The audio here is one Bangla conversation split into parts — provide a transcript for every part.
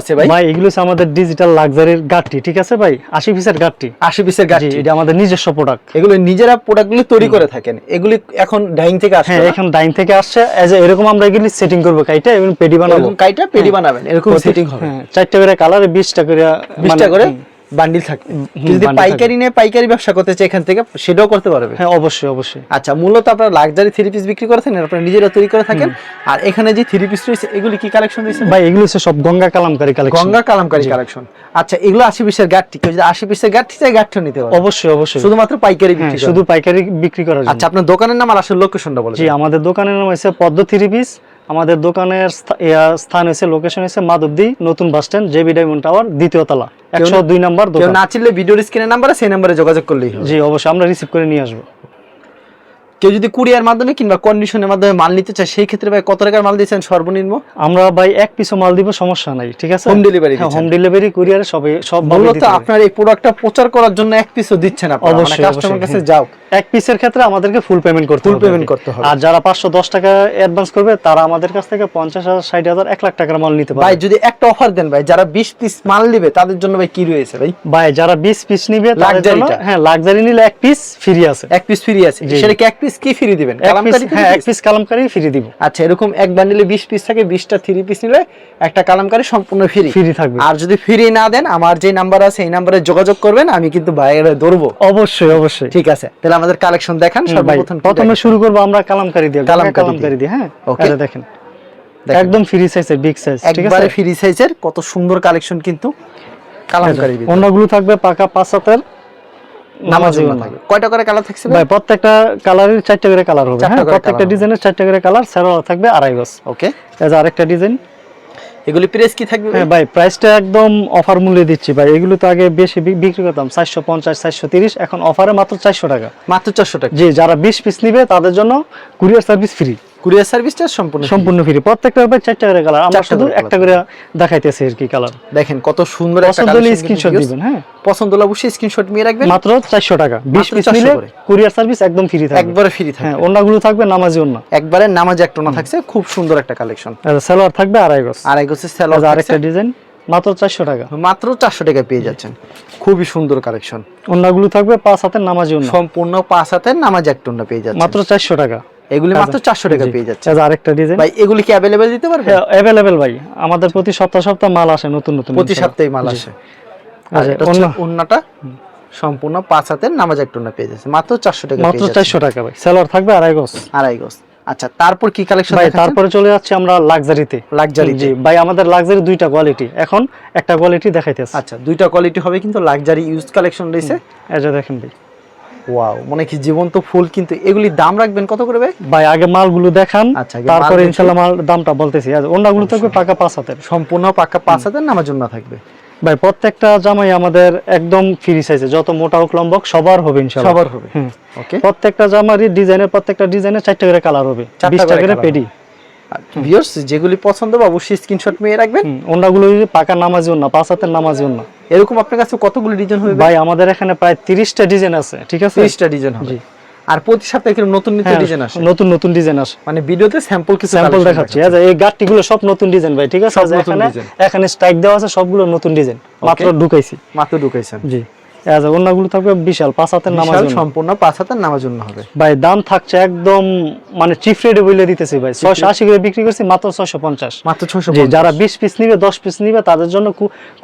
আছে ভাই। ভাই এগুলো হচ্ছে আমাদের ডিজিটাল লাক্সারির গাড়টি ঠিক আছে ভাই? আশি পিসের গাড়টি আশি পিসের জি গাড়ি এটা আমাদের নিজস্ব প্রোডাক্ট এগুলো নিজেরা প্রোডাক্টগুলো তৈরি করে থাকেন। এগুলি এখন ডাইং থেকে আসছে হ্যাঁ এখন ডাইন থেকে আসছে। এজ এরকম আমরা এগুলি সেটিং করব কাইটা এবং পেডি বানাবো। কাইটা পেডি বানাবেন এরকম সেটিং হবে। হ্যাঁ চারটা করে কালারে বিশটা করে বিশটা মানে- করে? বান্ডিল হুম, যদি পাইকারি নিয়ে পাইকারি ব্যবসা করতে চাই এখান থেকে সেটাও করতে পারবে। হ্যাঁ অবশ্যই অবশ্যই। আচ্ছা মূলত আপনারা লাক্সারি থ্রি পিস বিক্রি করে থাকেন আপনারা নিজেরা তৈরি করে থাকেন। আর এখানে যে থ্রি পিস রয়েছে এগুলি কি কালেকশন রয়েছে? ভাই এগুলো হচ্ছে সব গঙ্গা কালামকারী কালেকশন গঙ্গা কালামকারী কালেকশন আচ্ছা এগুলো আশি পিসের গাঠটি কেউ যদি আশি পিসের গাঠটি চাই গাঠটিও নিতে পারবে। অবশ্যই অবশ্যই। শুধুমাত্র পাইকারি হ্যাঁ বিক্রি শুধু পাইকারি বিক্রি করার আচ্ছা আপনার দোকানের নাম আর আসলে লোকেশনটা বলে জি আমাদের দোকানের নাম হচ্ছে পদ্ম থ্রি পিস আমাদের দোকানের স্থান হয়েছে লোকেশন এসে মাধবদি নতুন bus stand JB diamond tower দ্বিতীয় তলা একশো দুই নাম্বার না চিনলে ভিডিওর স্ক্রিনের নাম্বারে সেই নাম্বারে যোগাযোগ করলেই জি অবশ্যই আমরা রিসিভ করে নিয়ে আসব। কেউ যদি কুরিয়ার মাধ্যমে কিংবা কন্ডিশনের মাধ্যমে মাল নিতে চায় সেই ক্ষেত্রে ভাই কত টাকার মাল দিচ্ছেন সর্বনিম্ন? আমরা ভাই এক পিসও মাল দিব সমস্যা নাই ঠিক আছে? হোম ডেলিভারি হ্যাঁ হোম ডেলিভারি কুরিয়ারে সবে সব মূলত আপনার এই প্রোডাক্টটা প্রচার করার জন্য এক পিসও দিচ্ছেন আপনারা মানে অবশ্যই, কাস্টমার কাছে হ্যাঁ। যাও। এক পিসের ক্ষেত্রে আমাদেরকে ফুল পেমেন্ট করতে ফুল কি। করতে হবে। আর যারা পাঁচশো দশ টাকা অ্যাডভান্স করবে তারা আমাদের কাছ থেকে পঞ্চাশ হাজার ষাট হাজার এক লাখ টাকার মাল নিতে পারে ভাই যদি একটা অফার দেন ভাই যারা 20 পিস মাল নিবে তাদের জন্য ভাই কি রয়েছে ভাই? ভাই যারা বিশ পিস নিবে তাদের জন্য। হ্যাঁ লাক্সারি নিলে এক পিস ফ্রি আছে। এক পিস ফ্রি আছে। সেটা কি এক পিস কি ফ্রি দিবেন? এক কালামকারী হ্যাঁ পিস কালামকারি ফ্রি দিব। আচ্ছা এরকম এক বান্ডিলে 20 পিস থাকে 20টা থ্রি পিস নিলে একটা কালামকারী সম্পূর্ণ ফ্রি ফ্রি থাকবে। আর যদি ফ্রি না দেন আমার যে নাম্বার আছে এই নাম্বারে যোগাযোগ করবেন আমি কিন্তু বাইরে ধরবো। অবশ্যই অবশ্যই। ঠিক আছে তাহলে আমাদের কালেকশন দেখান সর্বপ্রথম প্রথমে শুরু করব আমরা কালামকারি দিয়ে। কালামকারি দিয়ে। হ্যাঁ. এটা দেখেন। একদম ফ্রি সাইজের বিগ সাইজ ঠিক আছে? একবারে ফ্রি সাইজের কত সুন্দর কালেকশন কিন্তু কালামকারী। অন্যগুলো থাকবে পাকা পাঁচ হাতের। নামাজি নামাজি কয়টা করে কালার থাকছে ভাই? ভাই প্রত্যেকটা কালারের চারটা করে কালার হবে হ্যাঁ? প্রত্যেকটা ডিজাইনের চারটা করে কালার সেরা থাকবে আড়াই গজ। ওকে এই আরেকটা ডিজাইন এগুলি প্রেস কি থাকবে ভাই? হ্যাঁ ভাই প্রাইসটা একদম অফার মূল্যে দিচ্ছি ভাই। এগুলো তো আগে বেশি বিক্রি করতাম চারশো পঞ্চাশ চারশো তিরিশ এখন অফারে মাত্র চারশো টাকা। মাত্র 400 টাকা। জি যারা বিশ পিস নিবে তাদের জন্য কুরিয়ার সার্ভিস ফ্রি কুরিয়ার সার্ভিসটা সম্পূর্ণ সম্পূর্ণ ফ্রি প্রত্যেকটা চারটা করে কালার আমরা শুধু একটা করে দেখাইতেছি আর কি কালার দেখেন কত সুন্দর একটা পছন্দ হলে স্ক্রিনশট দিবেন হ্যাঁ। পছন্দ হলে অবশ্যই স্ক্রিনশট নিয়ে রাখবেন। মাত্র চারশো টাকা। বিশ মাত্র পিস নিলে কুরিয়ার সার্ভিস একদম ফ্রি থাকবে। একবারে ফ্রি হ্যাঁ থাকবে অন্যগুলো থাকবে নামাজি একবারে নামাজ একটা না থাকছে খুব সুন্দর একটা কালেকশন সালোয়ার থাকবে আড়াই গজ। এই স্যালোয়ার যে আরেকটা ডিজাইন মাত্র চারশো টাকা। মাত্র 400 টাকা পেয়ে যাচ্ছেন। খুবই সুন্দর কালেকশন অন্যগুলো থাকবে পাঁচ হাতের নামাজি সম্পূর্ণ পাঁচ হাতের নামাজ এক টন্না পেয়ে যাচ্ছেন। মাত্র চারশো টাকা। এগুলি মাত্র 400 টাকা পেয়ে যাচ্ছে। আরেকটা ডিজাইন ভাই এগুলি কি অ্যাভেলেবেল দিতে পারবে অ্যাভেলেবেল ভাই। আমাদের প্রতি সপ্তাহ সপ্তাহ মাল আসে নতুন নতুন প্রতি সপ্তাহে মাল আসে। আর আচ্ছা, এটা ওন্নাটা সম্পূর্ণ পাঁচ হাতের নামাজ এক টন্না পেয়ে যাচ্ছে। মাত্র 400 টাকা মাত্র পেয়ে যাচ্ছে। চারশো টাকা ভাই। থাকবে আড়াই গজ। আড়াই গজ। আচ্ছা তারপর কি কালেকশন ভাই তারপরে চলে যাচ্ছে আমরা লাক্সারিতে তে। জি ভাই আমাদের লাক্সারি দুইটা কোয়ালিটি এখন একটা কোয়ালিটি দেখাইতেছে আচ্ছা দুইটা কোয়ালিটি হবে কিন্তু লাক্সারি ইউজ কালেকশন রয়েছে। যে দেখেন ভাই। ওয়াও মানে কি জীবন্ত ফুল কিন্তু এগুলি দাম রাখবেন কত করে ভাই? ভাই আগে মালগুলো দেখান আচ্ছা, তারপরে মাল দামটা বলতেছি। আর অন্যগুলো থাকবে পাকা পাঁচ হাতের। সম্পূর্ণ পাকা পাঁচ নামার জন্য থাকবে? ভাই প্রত্যেকটা জামাই আমাদের একদম ফ্রি সাইজে যত মোটা হোক লম্বক সবার হবে সবার হবে। ওকে প্রত্যেকটা জামারই ডিজাইনের প্রত্যেকটা ডিজাইনের চারটা করে কালার হবে। চারটা করে পেডি ভিউয়ার্স যেগুলি পছন্দ হবে অবশ্যই স্ক্রিনশট নিয়ে রাখবেন। পাকা নামাজি পাঁচ হাতের নামাজি এরকম আপনার কাছে কতগুলো ডিজাইন হবে? ভাই আমাদের এখানে প্রায় তিরিশটা ডিজাইন আছে ঠিক আছে? তিরিশটা ডিজাইন হবে। আর প্রতি সপ্তাহে নতুন নতুন হ্যাঁ, ডিজাইন আসে? নতুন নতুন ডিজাইন আসে। মানে ভিডিওতে স্যাম্পল কিছু স্যাম্পল দেখাচ্ছি। দেখাচ্ছে। এই গাটটিগুলো সব নতুন ডিজাইন ভাই ঠিক আছে? এখানে এখানে স্ট্রাইক দেওয়া আছে সবগুলো নতুন ডিজাইন মাত্র ঢুকাইছি। মাত্র ঢুকাইছেন। জি। এই যে অন্যগুলো থাকবে বিশাল পাঁচ হাতের নামাজ সম্পূর্ণ পাঁচ হাজার নামার জন্য হবে। ভাই দাম থাকছে একদম মানে চিপ রেটে বলে দিতেছি ভাই। ছয়শো আশি করে বিক্রি করছি মাত্র ছয়শো পঞ্চাশ। মাত্র ছশো যারা বিশ পিস নিবে দশ পিস নিবে তাদের জন্য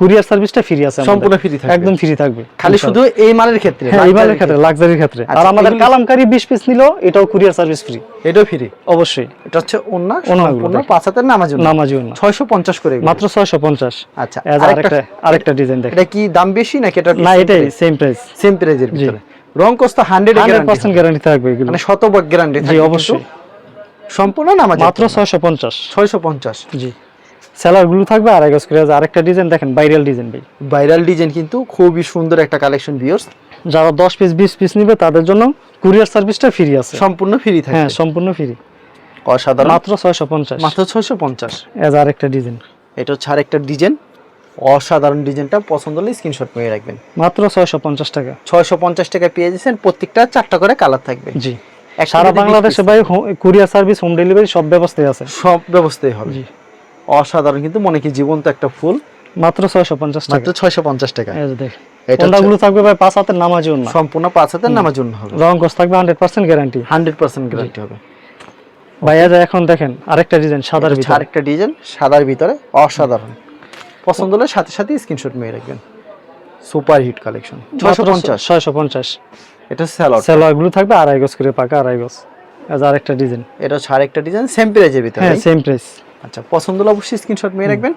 কুরিয়ার সার্ভিসটা ফ্রি আছে সম্পূর্ণ free থাকবে। একদম ফ্রি থাকবে। খালি শুধু এই মালের ক্ষেত্রে হ্যাঁ এইবারের luxury ক্ষেত্রে লাক্সারির ক্ষেত্রে। আর আচ্ছা, আমাদের কালামকারি বিশ পিস নিলেও এটাও কুরিয়ার সার্ভিস ফ্রি। এটাও ফ্রি? অবশ্যই। এটা হচ্ছে অন্য সম্পূর্ণ। পাঁচ হাজার নামার জন্য। নামাজিও না ছয়শো পঞ্চাশ করে মাত্র ছয়শো পঞ্চাশ। আচ্ছা আরেকটা আরেকটা ডিজাইন দেখেন। এটা কি দাম বেশি নাকি এটা না এটাই সেম প্রাইস সেম প্রাইজের ভিতরে। রং কস্ত হান্ড্রেড হান্ড্রেড পার্সেন্ট গ্যারান্টি থাকবে এগুলো। মানে শতভাগ গ্যারান্টি জি অবশ্যই। সম্পূর্ণ নামাজ মাত্র ছয়শো পঞ্চাশ। ছয়শো পঞ্চাশ। জি। সেলারগুলো থাকবে আড়াই গজ করে। আরেকটা ডিজাইন দেখেন ভাইরাল ডিজাইন ভাই। ভাইরাল ডিজাইন কিন্তু খুবই সুন্দর একটা কালেকশন ভিউয়ার্স যারা দশ পিস বিশ পিস নিবে তাদের জন্য কুরিয়ার সার্ভিসটা ফ্রি আছে। সম্পূর্ণ ফ্রি হ্যাঁ সম্পূর্ণ ফ্রি অসাধারণ। মাত্র ছয়শো পঞ্চাশ। মাত্র ছয়শো পঞ্চাশ। এজ আরেকটা ডিজাইন এটা হচ্ছে আরেকটা ডিজাইন অসাধারণ ডিজাইনটা পছন্দ হলে স্ক্রিনশট নিয়ে রাখবেন। মাত্র ছয়শো পঞ্চাশ টাকা। ছয়শো পঞ্চাশ টাকা পেয়ে যাচ্ছেন প্রত্যেকটা চারটা করে কালার থাকবে। জি। সারা বাংলাদেশে ভাই কুরিয়ার সার্ভিস হোম ডেলিভারি সব ব্যবস্থায় আছে। সব ব্যবস্থাই হবে। অসাধারণ কিন্তু মনে কি জীবন্ত একটা ফুল। মাত্র ছয়শো পঞ্চাশ টাকা। মাত্র ছয়শো পঞ্চাশ টাকা। দেখেন থাকবে ভাই পাঁচ হাতের নামাজি ওন্না সম্পূর্ণ পাঁচ হাতের নামার জন্য হবে। রং কস থাকবে hundred percent guarantee hundred percent guarantee হবে। ভাই এখন দেখেন আরেকটা ডিজাইন সাদার ভিতরে। আরেকটা ডিজাইন সাদার ভিতরে অসাধারণ। পছন্দ হলে সাথে সাথে স্ক্রিনশট মেয়ে রাখবেন। সুপার হিট কালেকশন ছয়শো পঞ্চাশ। ছয়শো পঞ্চাশ। এটা স্যালাডগুলো থাকবে আড়াই গজ করে পাকা আড়াই গজ। আরেকটা ডিজাইন এটা হচ্ছে আরেকটা ডিজাইন সেম প্রাইজের ভিতরে হ্যাঁ সেম প্রাইস আচ্ছা পছন্দ হলে অবশ্যই স্ক্রিনশট মেয়ে রাখবেন।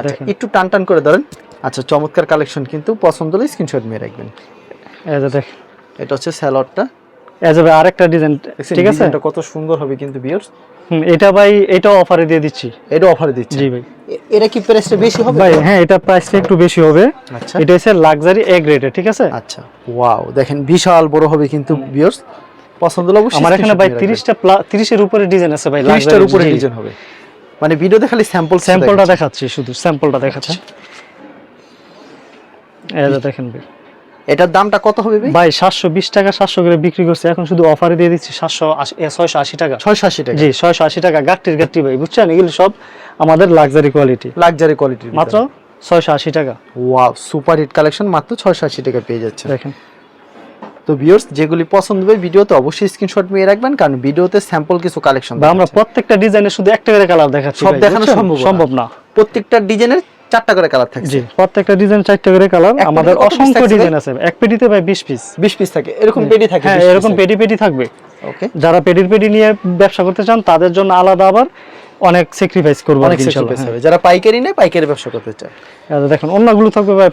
আচ্ছা একটু টান টান করে ধরেন। আচ্ছা চমৎকার কালেকশন কিন্তু পছন্দ হলে স্ক্রিনশট মেয়ে রাখবেন। দেখেন। এটা হচ্ছে স্যালাডটা যে আরেকটা ডিজাইন ঠিক আছে? এটা কত সুন্দর হবে কিন্তু হুম, এটা ভাই এটাও অফারে দিয়ে দিচ্ছি। এটা অফারে দিচ্ছে জি ভাই। এটা কি প্রাইসটা বেশি হবে? ভাই হ্যাঁ এটা প্রাইসটা একটু বেশি হবে। আচ্ছা। এটা হচ্ছে লাক্সারি এ গ্রেডে ঠিক আছে? আচ্ছা ওয়াও দেখেন বিশাল বড় হবে কিন্তু বিয়ার্স পছন্দ হলে অবশ্যই আমার এখানে ভাই screenshot নিয়ে রাখবেন। তিরিশটা তিরিশের উপরে ডিজাইন আছে ভাই 30 টার উপরে ডিজাইন হবে। মানে ভিডিওতে খালি স্যাম্পল স্যাম্পলটা দেখাচ্ছি। শুধু স্যাম্পলটা দেখাচ্ছি। এই যে দেখেন ভাই। এটার দামটা কত হবে ভাই? সাতশো বিশ টাকা সাতশো করে বিক্রি করছে। এখন শুধু অফারে দিয়ে দিচ্ছি সাতশো ছয়শো আশি টাকা। ছয়শো আশি টাকা। জি ছয়শো আশি টাকা। গাট্টির গাট্টি ভাই বুঝছেন? এগুলো সব আমাদের লাক্সারি কোয়ালিটি লাক্সারি কোয়ালিটির মাত্র ছয়শো আশি টাকা। ওয়াও সুপার হিট কালেকশন মাত্র ছয়শো আশি টাকা পেয়ে যাচ্ছে। দেখেন। তো ভিউয়ার্স যেগুলি পছন্দ হবে ভিডিওতে অবশ্যই স্ক্রিনশট নিয়ে রাখবেন কারণ ভিডিওতে স্যাম্পল কিছু কালেকশন আমরা প্রত্যেকটা ডিজাইনে শুধু একটা করে কালার দেখাচ্ছি সব দেখানো সম্ভব সম্ভব না। প্রত্যেকটা ডিজাইনের চারটা করে কালার থাকছে। জি প্রত্যেকটা ডিজাইন চারটা করে কালার আমাদের অসংখ্য ডিজাইন আছে। এক পেটিতে ভাই বিশ পিস 20 পিস থাকে। এরকম পেডি থাকে হ্যাঁ এরকম পেডি পেডি থাকবে। ওকে। যারা পেডির পেডি নিয়ে ব্যবসা করতে চান তাদের জন্য আলাদা আবার অনেক স্যাক্রিফাইস করব অনেক হ্যাঁ। হবে। যারা পাইকারি নেয় পাইকারি ব্যবসা করতে চায়। দেখেন অন্যগুলো থাকবে ভাই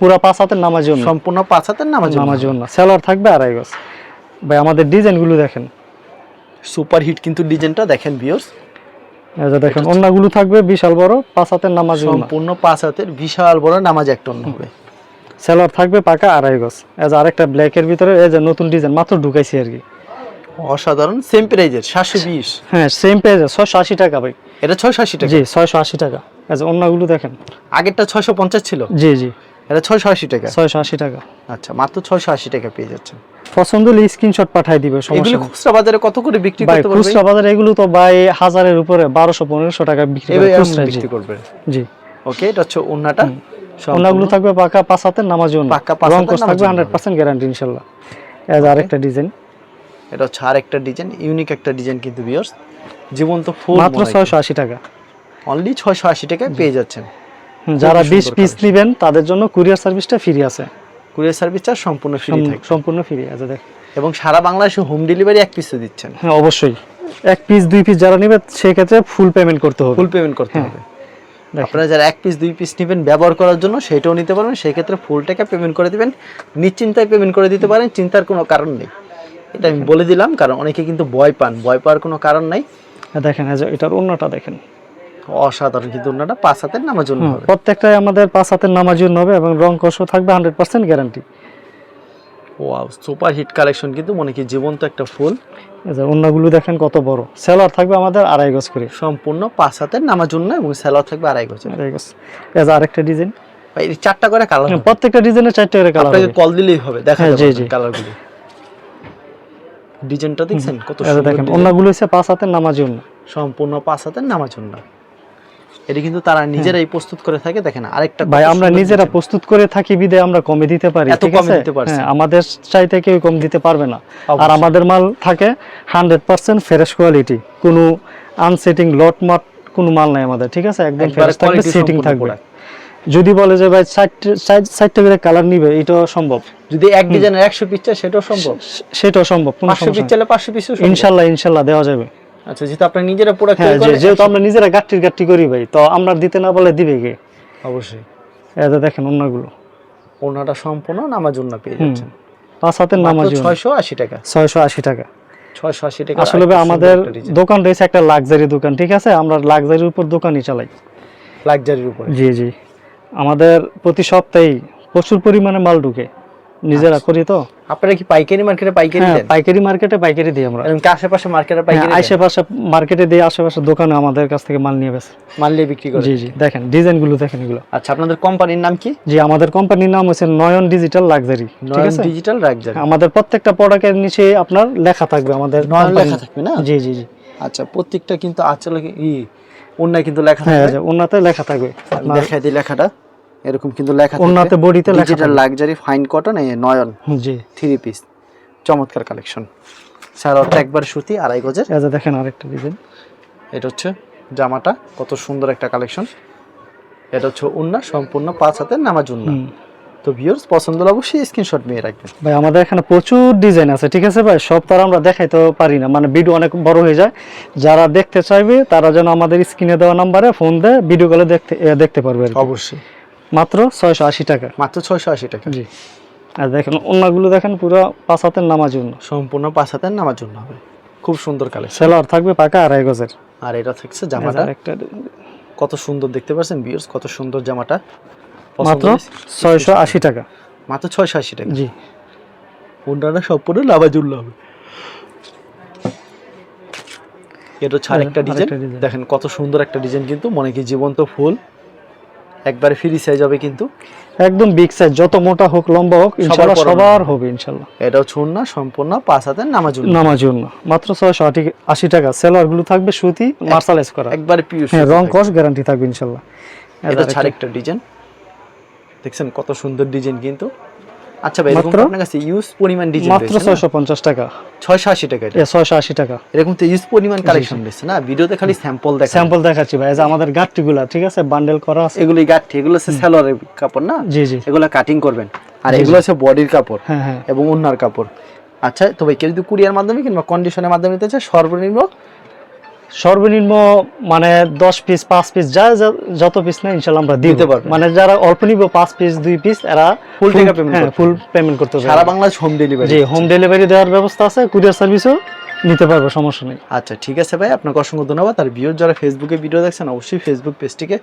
পুরা পাঁচ হাতের নামাজি সম্পূর্ণ পাঁচ হাতের নামাজ নামাজি অন্য। সেলার থাকবে আড়াই গজ। ভাই আমাদের ডিজাইনগুলো দেখেন। সুপার হিট কিন্তু ডিজাইনটা দেখেন ভিউয়ার্স এই যে দেখেন অন্যগুলো থাকবে বিশাল বড় পাঁচ হাতের নামাজি সম্পূর্ণ পাঁচ হাতের বিশাল বড় নামাজ একটা অন্য হবে। সেলার থাকবে পাকা আড়াই গজ। এই যে আরেকটা ব্ল্যাকের ভিতরে এই যে নতুন ডিজাইন মাত্র ঢুকাইছি আর কি। অসাধারণ সেম প্রাইজের সাতশো বিশ। হ্যাঁ সেম পেজ ছয়শো আশি টাকা ভাই। এটা ছয়শো আশি টাকা? জি ছয়শো আশি টাকা। এই যে অন্যগুলো দেখেন। আগেরটা ছয়শো পঞ্চাশ ছিল? জি জি। এটা ছয়শো আশি টাকা। ছয়শো আশি টাকা। আচ্ছা মাত্র ছয়শো আশি টাকা পেয়ে যাচ্ছেন। পছন্দ হলে স্ক্রিনশট দিবে সমস্যা খুচরা বাজারে কত করে বিক্রি করতে পারবে? খুচরা বাজারে এগুলো তো ভাই হাজারের উপরে টাকা বিক্রি করে খুচরা বিক্রি করবে? জি। ওকে এটা হচ্ছে ওন্নাটা। থাকবে পাকা পাঁচ হাতের নামাজি পাকা পাঁচ হাতের থাকবে নামাজি হান্ড্রেড পার্সেন্ট গ্যারান্টি ইনশাল্লাহ। এজ আরেকটা ডিজাইন এটা হচ্ছে আরেকটা ডিজাইন ইউনিক একটা ডিজাইন কিন্তু ভিউয়ার্স জীবন্ত ফুল মাত্র ছয়শো আশি টাকা। অনলি ছয়শো আশি টাকায় পেয়ে যাচ্ছেন। যারা খুবই বিশ সুন্দর পিস নিবেন তাদের জন্য কুরিয়ার সার্ভিসটা ফ্রি আছে। কুরিয়ার সার্ভিস চার্জ সম্পূর্ণ ফ্রি থাকে সম্পূর্ণ ফ্রি আছে দেখ। এবং সারা বাংলাদেশে হোম ডেলিভারি এক পিসে দিচ্ছেন। হ্যাঁ অবশ্যই। এক পিস দুই পিস যারা নিবে সেক্ষেত্রে ফুল পেমেন্ট করতে হবে। ফুল পেমেন্ট করতে হবে। আপনারা যারা এক পিস দুই পিস নেবেন ব্যবহার করার জন্য সেটাও নিতে পারবেন। সেই ক্ষেত্রে ফুল টাকা পেমেন্ট করে দিবেন। নিশ্চিন্তায় পেমেন্ট করে দিতে পারেন চিন্তার কোনো কারণ নেই। এটা আমি বলে দিলাম কারণ অনেকে কিন্তু ভয় পান। ভয় পাওয়ার কোনো কারণ নাই। হ্যাঁ, দেখেন এটার অন্যটা দেখেন। অসাধারণ কিন্তু ওনাটা পাঁচ হাতের নামার জন্য হবে। প্রত্যেকটাই আমাদের পাঁচ হাতের নামাজি অন্য হবে এবং রং কষও থাকবে hundred percent guarantee wow super hit collection কিন্তু মনে কি জীবন্ত একটা ফুল। অন্যগুলো দেখেন কত বড়। সেলার থাকবে আমাদের আড়াই গজ করে। সম্পূর্ণ পাঁচ হাতের নামার জন্য এবং স্যালোয়ার থাকবে আড়াই গজ আড়াই গজ। যে আরেকটা ডিজাইন ভাই চারটা করে কালার প্রত্যেকটা ডিজাইনে চারটে করে কালার আপনাকে কল দিলেই হবে দেখা হ্যাঁ, যাবে। কালারগুলো ডিজাইনটা দেখছেন? কত সুন্দর দেখেন। অন্যগুলো হচ্ছে পাঁচ হাতের নামাজি অন্য সম্পূর্ণ পাঁচ হাতের নামার জন্য এটা কিন্তু তারা নিজেরাই প্রস্তুত করে থাকে দেখেন আরেকটা ভাই আমরা নিজেরা প্রস্তুত করে থাকি বিদে আমরা কমে দিতে পারি এত কমে দিতে। হ্যাঁ, আমাদের চাইতে কেউ কম দিতে পারবে না। আর আমাদের মাল থাকে হান্ড্রেড পার্সেন্ট ফ্রেশ কোয়ালিটি কোনো আনসেটিং লট মাট কোনো মাল নাই আমাদের ঠিক আছে? একদম ফ্রেশ থাকবে সেটিং থাকবে। যদি বলে যে ভাই চারটে করে কালার নিবে এটাও সম্ভব। যদি এক ডিজাইনের একশো পিস চাই সেটাও সম্ভব। সেটাও সম্ভব পাঁচশো পিস চাইলে পাঁচশো সম্ভব। ইনশাল্লাহ ইনশাল্লাহ দেওয়া যাবে। আচ্ছা যেহেতু আপনার নিজেরা প্রোডাক্ট হ্যাঁ যে- যেহেতু আমরা নিজেরা গাট্টির গাট্টি করি ভাই তো আমরা দিতে না বলে দিবে কে? অবশ্যই। এটা দেখেন অন্যগুলো ওনাটা সম্পূর্ণ নামার জন্য পেয়ে যাচ্ছেন। পাঁচ হাতের নামাজি ছয়শো আশি টাকা। ছয়শো আশি টাকা। ছয়শো আশি টাকা আসলে আমাদের দোকান রয়েছে একটা লাক্সারি দোকান ঠিক আছে? আমরা লাক্সারির উপর দোকানই চালাই। লাক্সারির উপর। জি জি। আমাদের প্রতি সপ্তাহেই প্রচুর পরিমাণে মাল ঢুকে। নিজেরা করি তো। আপনারা কি পাইকারি মার্কেটে পাইকারি হ্যাঁ দেন? পাইকারি মার্কেটে পাইকারি দিই আমরা। এরকম কি আশেপাশে মার্কেটে হ্যাঁ, পাইকারি? আশেপাশে মার্কেটে দিয়ে আশেপাশে দোকানে আমাদের কাছ থেকে মাল নিয়ে বেছে মানলে বিক্রি করে। জি জি দেখেন ডিজাইনগুলো দেখেন এগুলো। আচ্ছা আপনাদের কোম্পানির নাম কি? জি আমাদের কোম্পানির নাম হচ্ছে নয়ন ডিজিটাল লাক্সারি ঠিক আছে? Digital luxury. আমাদের প্রত্যেকটা প্রোডাক্টের নিচে আপনার লেখা থাকবে আমাদের নয়ন লেখা থাকবে না? জি জি জি। আচ্ছা প্রত্যেকটা কিন্তু আচলে ই অন্যায় কিন্তু লেখা হ্যাঁ থাকবে? ওনাতে লেখা থাকবে। দেখাই দিই লেখাটা। এরকম কিন্তু লেখা ওনাতে বডিতে লেখা ডিজিটাল লাক্সারি ফাইন কটন এই নয়ন জি। থ্রি পিস চমৎকার কালেকশন সালোয়ারটা একবার সুতি আড়াই গজের। যে দেখেন আরেকটা ডিজাইন এটা হচ্ছে জামাটা কত সুন্দর একটা কালেকশন এটা হচ্ছে উন্না সম্পূর্ণ পাঁচ হাতের নামাজ উন্না তো ভিউয়ার্স পছন্দ হলে অবশ্যই স্ক্রিনশট নিয়ে রাখবেন। ভাই আমাদের এখানে প্রচুর ডিজাইন আছে ঠিক আছে ভাই? সব তো আর আমরা দেখাইতে পারি না। মানে ভিডিও অনেক বড় হয়ে যায়। যারা দেখতে চাইবে তারা যেন আমাদের স্ক্রিনে দেওয়া নাম্বারে ফোন দেয় ভিডিও কলে দেখতে এ, দেখতে পারবে অবশ্যই। মাত্র ছয়শো আশি টাকা। মাত্র ছয়শো আশি টাকা। জি। আর দেখেন অন্যগুলো দেখেন পুরো পাঁচ হাতের নামার জন্য। সম্পূর্ণ পাঁচ হাতের নামার জন্য হবে। খুব সুন্দর কালেকশন সেলার থাকবে পাকা আড়াই গজের। আর এটা থাকছে জামাটা। একটা কত সুন্দর দেখতে পাচ্ছেন ভিউয়ার্স কত সুন্দর জামাটা। মাত্র ছয়শো আশি টাকা। মাত্র ছয়শো আশি টাকা। জি। অন্যরা সম্পূর্ণ নামাজুল হবে। এটা আরেকটা আরেকটা ডিজাইন দেখেন কত সুন্দর একটা ডিজাইন কিন্তু। মনে কি জীবন্ত ফুল। একবারে ফ্রি সাইজ হবে কিন্তু। একদম বিগ সাইজ যত মোটা হোক লম্বা হোক ইনশাআল্লাহ সবার হবে। ইনশাআল্লাহ এটাও ছুন না সম্পূর্ণ পাঁচ হাতের নামাজ নামাজ জন্য মাত্র ছয়শো আশি টাকা। সেলারগুলো থাকবে সুতি মার্শালাইজ করা। একবারে পিওর হ্যাঁ রং কস গ্যারান্টি থাকবে ইনশাআল্লাহ এটা ছাড়ে একটা ডিজাইন দেখছেন কত সুন্দর ডিজাইন কিন্তু। আচ্ছা ভাই মাত্র? আপনার কাছে ইউজ পরিমাণ ডিজাইন মাত্র ছয়শো পঞ্চাশ টাকা। ছয়শো আশি টাকা এটা। এ ছয়শো আশি টাকা। এরকম তো ইউজ পরিমাণ কালেকশন না? ভিডিওতে খালি স্যাম্পল দেখা স্যাম্পল দেখাচ্ছি ভাই এই যে আমাদের গাঠটিগুলা ঠিক আছে? বান্ডেল করা আছে। এগুলি গাঠি এগুলো হচ্ছে কাপড় না? জি জি। এগুলো কাটিং করবেন। আর এগুলো হচ্ছে বডির কাপড় হ্যাঁ হ্যাঁ। এবং অন্যার কাপড়। আচ্ছা তো ভাই কেউ যদি কুরিয়ার মাধ্যমে কিংবা কন্ডিশনের মাধ্যমে নিতে চায় সর্বনিম্ন সর্বনিম্ন মানে দশ পিস পাঁচ পিস যা যত পিস না ইনশাল্লাহ আমরা দিতে পারবেন। মানে যারা অল্প নিব পাঁচ পিস দুই পিস এরা Full টাকা হ্যাঁ ফুল পেমেন্ট করতে হবে সারা বাংলাদেশ হোম ডেলিভারি জি হোম ডেলিভারি দেওয়ার ব্যবস্থা আছে কুরিয়ার সার্ভিসও নিতে পারব সমস্যা নেই। আচ্ছা ঠিক আছে ভাই আপনাকে অসংখ্য ধন্যবাদ। আর ভিউর যারা ফেসবুকে ভিডিও দেখছেন অবশ্যই ফেসবুক পেজটিকে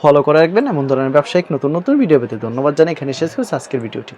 ফলো করে রাখবেন। এমন ধরনের ব্যবসায়িক নতুন নতুন ভিডিও পেতে ধন্যবাদ জানাই। এখানে শেষ করছি আজকের ভিডিওটি